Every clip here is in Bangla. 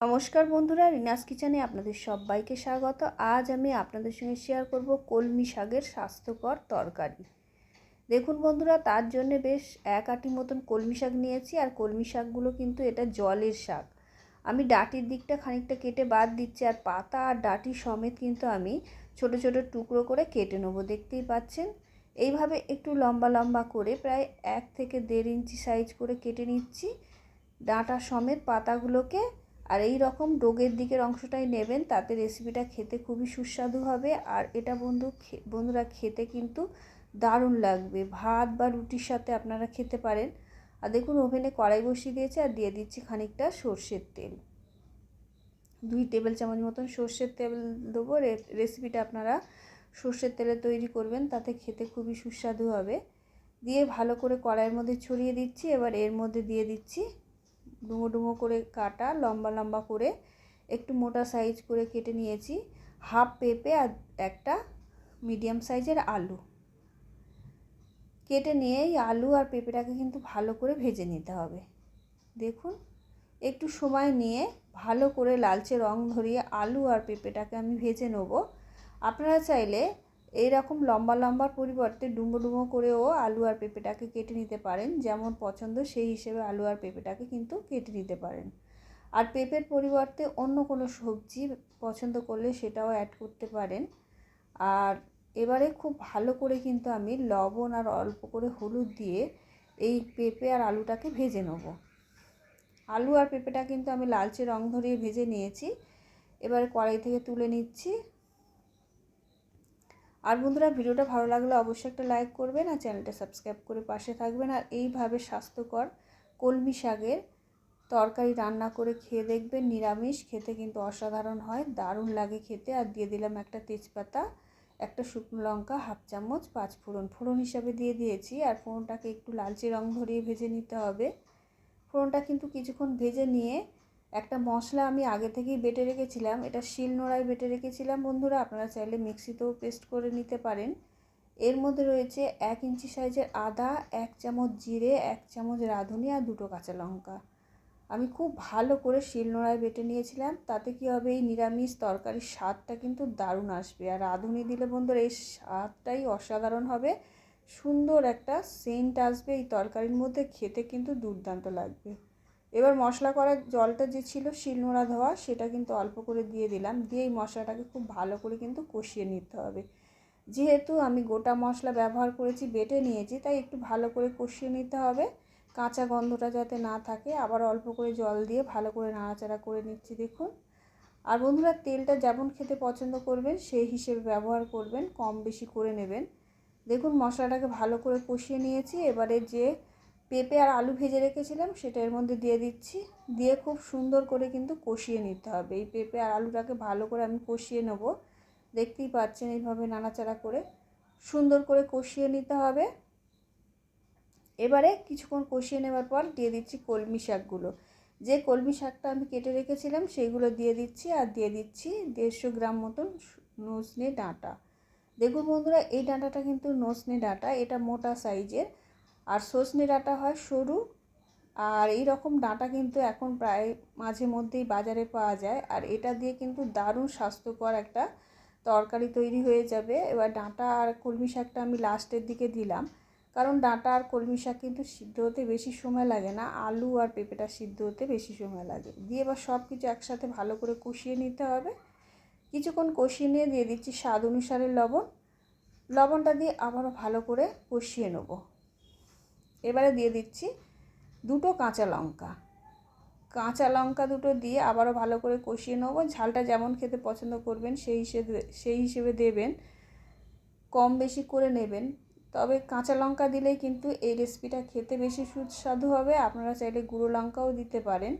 নমস্কার বন্ধুরা, রিনাস কিচেনে আপনাদের সবাইকে স্বাগত। আজ আমি আপনাদের সঙ্গে শেয়ার করব কলমি শাকের স্বাস্থ্যকর তরকারি। দেখুন বন্ধুরা, তার জন্য বেশ এক আটি মতন কলমি শাক নিয়েছি, আর কলমি শাকগুলো কিন্তু এটা জলের শাক। আমি ডাটির দিকটা খানিকটা কেটে বাদ দিচ্ছি, আর পাতা আর ডাটি সমেত কিন্তু আমি ছোট ছোট টুকরো করে কেটে নেব, দেখতেই পাচ্ছেন? এইভাবে একটু লম্বা লম্বা করে প্রায় এক থেকে দেড় ইঞ্চি সাইজ করে কেটে নিচ্ছি। ডাঁটা সমেত পাতাগুলোকে আর এই রকম ডোগের দিকের অংশটাই নেবেন, তাতে রেসিপিটা খেতে খুবই সুস্বাদু হবে। আর এটা বন্ধু বন্ধুরা খেতে কিন্তু দারুণ লাগবে। ভাত বা রুটির সাথে আপনারা খেতে পারেন। আর দেখুন, ওভেনে কড়াই বসিয়ে দিয়েছে আর দিয়ে দিচ্ছি খানিকটা সর্ষের তেল। দুই টেবিল চামচ মতন সর্ষের তেল দেবো। রেসিপিটা আপনারা সর্ষের তেলে তৈরি করবেন, তাতে খেতে খুবই সুস্বাদু হবে। দিয়ে ভালো করে কড়াইয়ের মধ্যে ছড়িয়ে দিচ্ছি। এবার এর মধ্যে দিয়ে দিচ্ছি ডুমো ডুমো করে কাটা, লম্বা লম্বা করে একটু মোটা সাইজ করে কেটে নিয়েছি। হাফ পেঁপে আর একটা মিডিয়াম সাইজের আলু। কেটে নিয়ে এই আলু আর পেঁপেটাকে কিন্তু ভালো করে ভেজে নিতে হবে। দেখুন, একটু সময় নিয়ে ভালো করে লালচে রং ধরিয়ে আলু আর পেঁপেটাকে আমি ভেজে নেব। আপনারা চাইলে এই রকম লম্বা লম্বার পরিবর্তে ডুম্বো ডুম্বো করেও আলু আর পেঁপেটাকে কেটে নিতে পারেন, যেমন পছন্দ সেই হিসেবে আলু আর পেঁপেটাকে কিন্তু কেটে নিতে পারেন। আর পেঁপের পরিবর্তে অন্য কোনো সবজি পছন্দ করলে সেটাও অ্যাড করতে পারেন। আর এবারে খুব ভালো করে কিন্তু আমি লবণ আর অল্প করে হলুদ দিয়ে এই পেঁপে আর আলুটাকে ভেজে নেব। আলু আর পেঁপেটা কিন্তু আমি লালচে রং ধরিয়ে ভেজে নিয়েছি। এবারে কড়াই থেকে তুলে নিচ্ছি। আর বন্ধুরা, ভিডিওটা ভালো লাগলে অবশ্যই একটা লাইক করবেন আর চ্যানেলটা সাবস্ক্রাইব করে পাশে থাকবেন। আর এইভাবে স্বাস্থ্যকর কলমি শাকের তরকারি রান্না করে খেয়ে দেখবেন, নিরামিষ। খেতে কিন্তু অসাধারণ হয়, দারুণ লাগে খেতে। আর দিয়ে দিলাম একটা তেজপাতা, একটা শুকনো লঙ্কা, হাফ চামচ, পাঁচ ফোড়ন। ফোড়ন হিসাবে দিয়ে দিয়েছি। আর ফোড়নটাকে একটু লালচে রং ধরিয়ে ভেজে নিতে হবে। ফোড়নটা কিন্তু কিছুক্ষণ ভেজে নিয়ে একটা মশলা আমি আগে থেকেই বেটে রেখেছিলাম, এটা শিল নোড়ায় বেটে রেখেছিলাম বন্ধুরা, আপনারা চাইলে মিক্সিতেও পেস্ট করে নিতে পারেন। এর মধ্যে রয়েছে এক ইঞ্চি সাইজের আদা, এক চামচ জিরে, এক চামচ রাঁধুনি আর দুটো কাঁচা লঙ্কা। আমি খুব ভালো করে শিল নোড়ায় বেটে নিয়েছিলাম, তাতে কি হবে, এই নিরামিষ তরকারির স্বাদটা কিন্তু দারুণ আসবে। আর রাঁধুনি দিলে বন্ধুরা এই স্বাদটাই অসাধারণ হবে, সুন্দর একটা সেন্ট আসবে এই তরকারির মধ্যে, খেতে কিন্তু দুর্দান্ত লাগবে। এবার মশলা করার জলটা যে ছিল শিলনোড়া ধোয়া, সেটা কিন্তু অল্প করে দিয়ে দিলাম। দিয়ে এই মশলাটাকে খুব ভালো করে কিন্তু কষিয়ে নিতে হবে। যেহেতু আমি গোটা মশলা ব্যবহার করেছি, বেটে নিয়েছি, তাই একটু ভালো করে কষিয়ে নিতে হবে। কাঁচা গন্ধটা যাতে না থাকে, আবার অল্প করে জল দিয়ে ভালো করে নাড়াচাড়া করে নিচ্ছি, দেখুন। আর বন্ধুরা, তেলটা যেমন খেতে পছন্দ করবেন, সেই হিসেবে ব্যবহার করবেন, কম বেশি করে নেবেন। দেখুন, মশলাটাকে ভালো করে কষিয়ে নিয়েছি। এবারে যে পেঁপে আর আলু ভেজে রেখেছিলাম, সেটা এর মধ্যে দিয়ে দিচ্ছি। দিয়ে খুব সুন্দর করে কিন্তু কষিয়ে নিতে হবে। এই পেঁপে আর আলুটাকে ভালো করে আমি কষিয়ে নেব। দেখতেই পাচ্ছেন এইভাবে নাড়াচাড়া করে সুন্দর করে কষিয়ে নিতে হবে। এবারে কিছুক্ষণ কষিয়ে নেওয়ার পর দিয়ে দিচ্ছি কলমি শাকগুলো। যে কলমি শাকটা আমি কেটে রেখেছিলাম, সেইগুলো দিয়ে দিচ্ছি আর দিয়ে দিচ্ছি দেড়শো গ্রাম মতন নসনে ডাঁটা। দেখুন বন্ধুরা, এই ডাঁটাটা কিন্তু নসনে ডাঁটা, এটা মোটা সাইজের। আর সজনে ডাঁটা হয় সরু। আর এই রকম ডাঁটা কিন্তু এখন প্রায় মাঝে মধ্যেই বাজারে পাওয়া যায়। আর এটা দিয়ে কিন্তু দারুণ স্বাস্থ্যকর একটা তরকারি তৈরি হয়ে যাবে। এবার ডাঁটা আর কলমি শাকটা আমি লাস্টের দিকে দিলাম। কারণ ডাঁটা আর কলমি শাক কিন্তু সিদ্ধ হতে বেশি সময় লাগে না। আলু আর পেঁপেটা সিদ্ধ হতে বেশি সময় লাগে। দিয়ে এবার সব কিছু একসাথে ভালো করে কষিয়ে নিতে হবে। কিছুক্ষণ কষিয়ে নিয়ে দিয়ে দিচ্ছি স্বাদ অনুসারে লবণ। লবণটা দিয়ে আবারও ভালো করে কষিয়ে নেব। এবারে দিয়ে দিচ্ছি দুটো কাঁচা লঙ্কা। কাঁচা লঙ্কা দুটো দিয়ে আবারও ভালো করে কষিয়ে নেব। ঝালটা যেমন খেতে পছন্দ করবেন, সেই হিসেবে সেই হিসেবে দেবেন। কম বেশি করে নেবেন। তবে কাঁচা লঙ্কা দিলেই কিন্তু এই রেসিপিটা খেতে বেশি সুস্বাদু হবে। আপনারা চাইলে গুঁড়ো লঙ্কাও দিতে পারেন।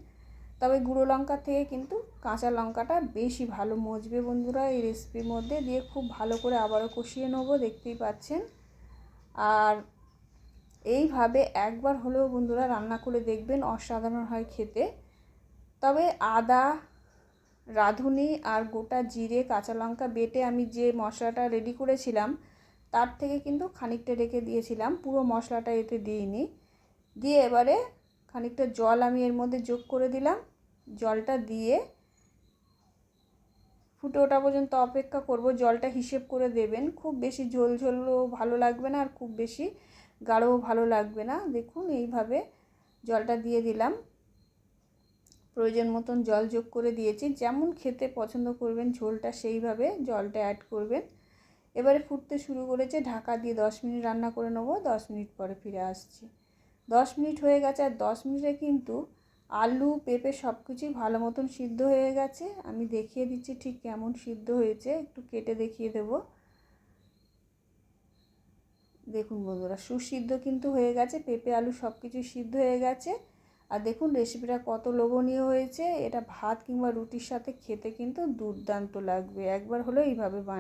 তবে গুঁড়ো লঙ্কা থেকে কিন্তু কাঁচা লঙ্কাটা বেশি ভালো মজবে বন্ধুরা এই রেসিপির মধ্যে। দিয়ে খুব ভালো করে আবারও কষিয়ে নেব, দেখতেই পাচ্ছেন। আর এইভাবে একবার হলেও বন্ধুরা রান্না করে দেখবেন, অসাধারণ হয় খেতে। তবে আদা, রাঁধুনি আর গোটা জিরে, কাঁচা লঙ্কা বেটে আমি যে মশলাটা রেডি করেছিলাম, তার থেকে কিন্তু খানিকটা রেখে দিয়েছিলাম। পুরো মশলাটা এতে দিইনি। দিয়ে এবারে খানিকটা জল আমি এর মধ্যে যোগ করে দিলাম। জলটা দিয়ে ফুটে ওঠা পর্যন্ত অপেক্ষা করব। জলটা হিসেব করে দেবেন। খুব বেশি ঝোল ঝোলও ভালো লাগবে না আর খুব বেশি গাঢ়ও ভালো লাগবে না। দেখুন, এইভাবে জলটা দিয়ে দিলাম। প্রয়োজন মতন জল যোগ করে দিয়েছি। যেমন খেতে পছন্দ করবেন ঝোলটা, সেইভাবে জলটা অ্যাড করবেন। এবারে ফুটতে শুরু করেছে ঢাকা দিয়ে দশ মিনিট রান্না করে নেব। দশ মিনিট পরে ফিরে আসছি। দশ মিনিট হয়ে গেছে আর দশ মিনিটে কিন্তু আলু, পেঁপে সব কিছুই ভালো মতন সিদ্ধ হয়ে গেছে। আমি দেখিয়ে দিচ্ছি ঠিক কেমন সিদ্ধ হয়েছে। একটু কেটে দেখিয়ে দেব। দেখুন বন্ধুরা, সুসিদ্ধ কিন্তু হয়ে গেছে, পেঁপে, আলু সব কিছু সিদ্ধ হয়ে গেছে। আর দেখুন রেসিপিটা কত লোভনীয় হয়েছে, এটা ভাত কিংবা রুটির সাথে খেতে কিন্তু দুর্দান্ত লাগবে, একবার হলেও এইভাবে বান